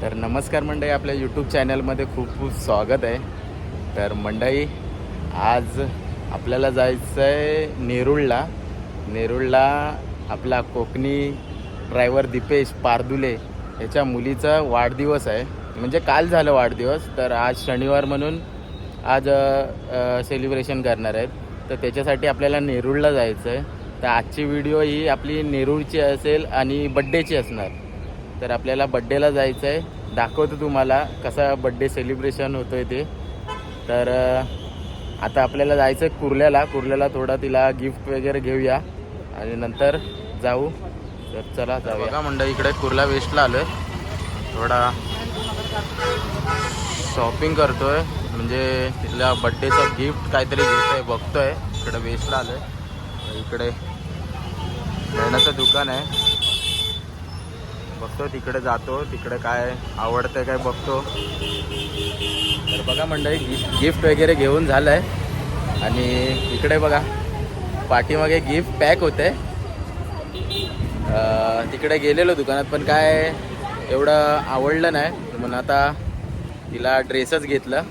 तर नमस्कार मंडळी आपल्या यूट्यूब चॅनलमध्ये खूप खूप स्वागत आहे. तर मंडळी आज आपल्याला जायचं आहे नेरुळला. नेरुळला आपला कोकणी ड्रायव्हर दीपेश पारदुले याच्या मुलीचा वाढदिवस आहे. म्हणजे काल झालं वाढदिवस तर आज शनिवार म्हणून आज सेलिब्रेशन करणार आहेत. तर त्याच्यासाठी आपल्याला नेरुळला जायचं आहे तर आजची व्हिडिओ ही आपली नेरूळची असेल आणि बड्डेची असणार. तर आपल्याला बड्डेला जायचं आहे दाखवतो तुम्हाला कसा बड्डे सेलिब्रेशन होतो आहे ते. तर आता आपल्याला जायचं आहे कुर्ल्याला. कुर्ल्याला थोडा तिला गिफ्ट वगैरे घेऊया. आणि नंतर जाऊ. तर चला जाऊया. बघा मंडळ इकडे कुर्ला वेस्टला आलो आहे थोडा शॉपिंग करतोय. म्हणजे तिथल्या बड्डेचं गिफ्ट काहीतरी घेतोय बघतोय. इकडे वेस्टला आलोय. इकडे खेळण्याचं दुकान आहे. बघतो तिकडे जातो तिकडे काय आवडतंय काय बघतो. तर बघा मंडळी गिफ्ट गिफ्ट वगैरे घेऊन झालं आहे आणि इकडे बघा पाठीमागे गिफ्ट पॅक होते तिकडे गेलेलो दुकानात पण काय एवढं आवडलं नाही. म्हणून आता तिला ड्रेसच घेतलं.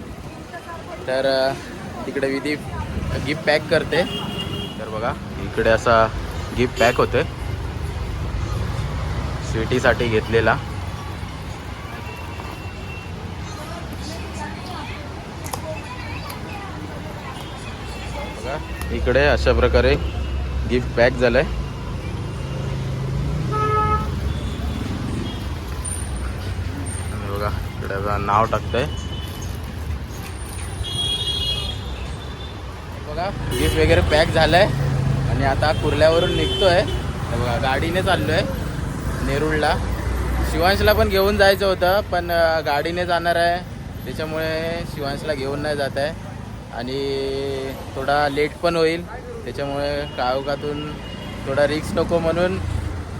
तर तिकडे विधी गिफ्ट पॅक करते. तर बघा इकडे असा गिफ्ट पॅक होते स्वीटीसाठी घेतलेला. बघा इकडे अशा प्रकारे गिफ्ट पॅक झालंय. बघा इकडे आता नाव टाकतंय. बघा गिफ्ट वगैरे पॅक झालंय. आणि आता कुर्ल्यावरून निघतोय. बघा गाडीने चाललोय नेरुळला. शिवांशला पण घेऊन जायचं होतं पण गाडीने जाणार आहे. त्याच्यामुळे शिवांशला घेऊन नाही जात आहे. आणि थोडा लेट पण होईल. त्याच्यामुळे काळोखातून थोडा रिक्स नको म्हणून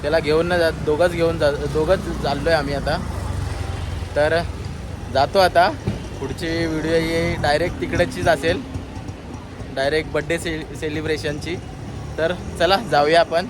त्याला घेऊन नाही जात. दोघंच घेऊन जा दोघंच चाललो आहे आम्ही आता. तर जातो आता. पुढची व्हिडिओ ही डायरेक्ट तिकडेचीच असेल. डायरेक्ट बड्डे से सेलिब्रेशनची. तर चला जाऊया आपण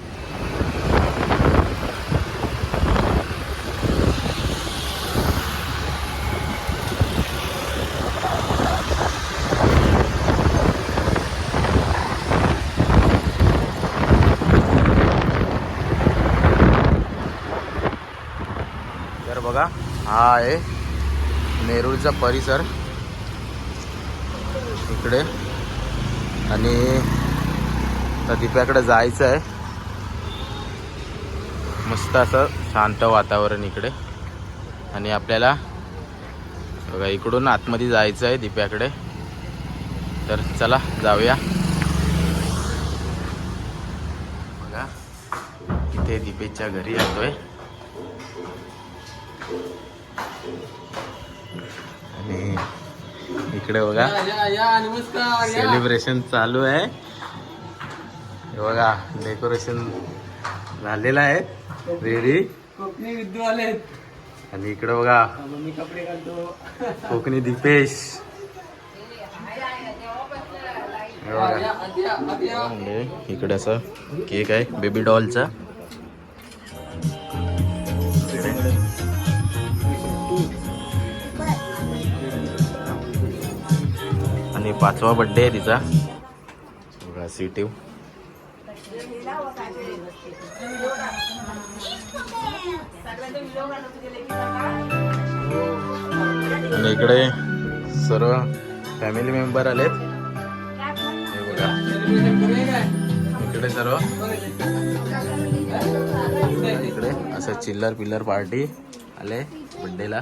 तर बघा हा आहे नेरूळचा परिसर. इकडे. आणि दिप्याकडे जायचं आहे. मस्त असं शांत वातावरण इकडे. आणि आपल्याला बघा इकडून आतमध्ये जायचं आहे दिप्याकडे. तर चला जाऊया. बघा इथे दिपेच्या घरी येतोय. आणि इकडे बघा. सेलिब्रेशन चालू आहे. हे बघा डेकोरेशन झालेलं आहे. रेडी कोकणी विद्यू आलेत आणि इकडे बघा. मी कपडे घालतो. कोकणी दीपेश. इकडे असं केक आहे बेबी डॉलचा आणि पाचवा बड्डे आहे तिचा. बघा सीटिव आणि इकडे सर्व फॅमिली मेंबर आलेत. हे बघा. इकडे सर्व. इकडे असं चिल्लर पिल्लर पार्टी आले बड्डेला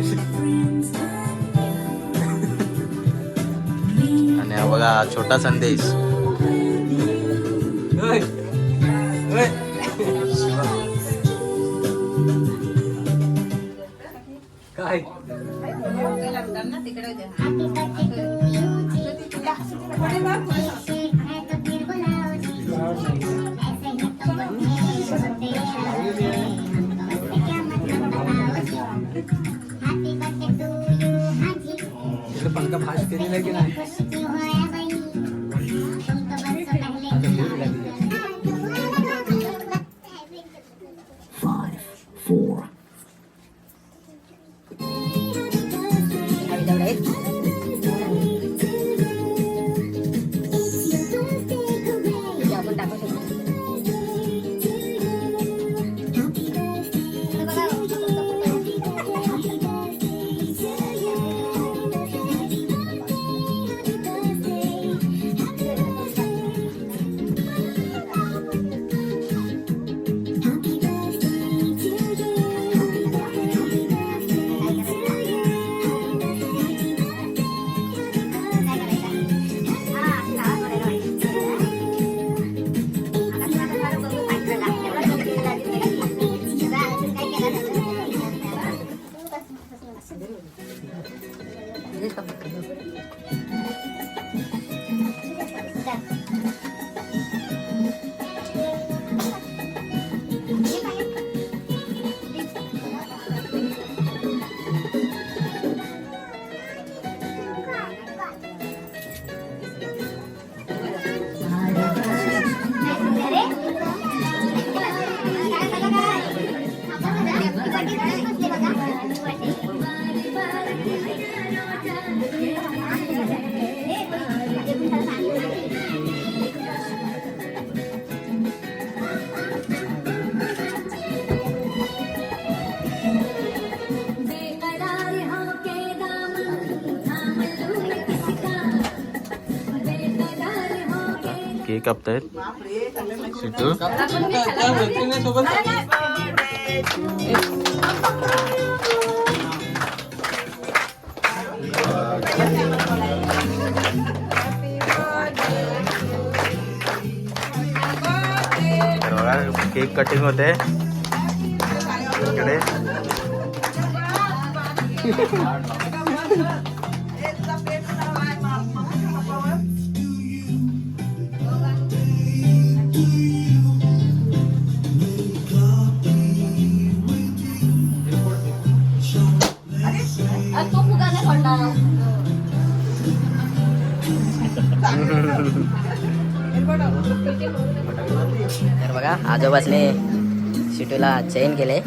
आणि हा बघा छोटा संदेश. काय? तिकडे ओय. काय इकडे पंखा फास्ट केलेला आहे की नाही आता 이래서 막 그냥 केक कापतायत सिटू केक कटिंग होते इकडे तर बघा आजोबासने शिटूला चैन केले.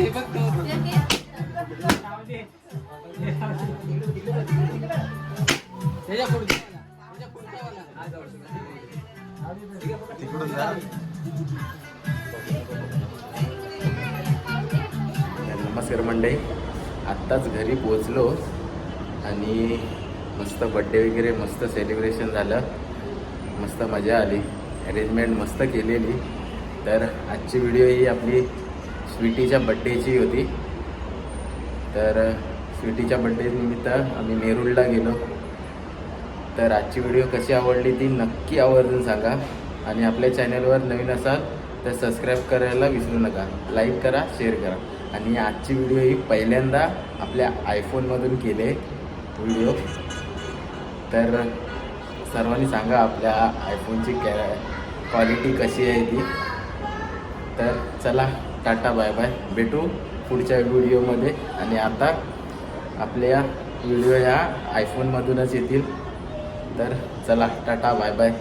ते बघ तू. त्याच्या पुढच्या त्याच्या पुढच्या तिकडून जा. नमस्कार मंडळी. आत्ताच घरी पोचलो आणि मस्त बड्डे वगैरे मस्त सेलिब्रेशन झालं. मस्त मजा आली. अरेंजमेंट मस्त केलेली. तर आजची व्हिडिओ ही आपली स्वीटीच्या बड्डेची होती. तर स्वीटीच्या बड्डे निमित्त आम्ही नेरूळला गेलो. तर आजची व्हिडिओ कशी आवडली ती नक्की आवर्जून सांगा. आणि आपल्या चॅनलवर नवीन असाल तर सबस्क्राईब करायला विसरू नका. लाईक करा शेअर करा. आणि आजची व्हिडिओ ही पहिल्यांदा आपल्या आयफोनमधून केले व्हिडिओ तर सर्वांनी सांगा आपल्या आयफोनची कॅ क्वालिटी कशी आहे ती. तर चला टाटा बाय बाय. भेटू पुढच्या व्हिडिओमध्ये. आणि आता आपल्या व्हिडिओ ह्या आयफोनमधूनच येतील. तर चला टाटा बाय बाय.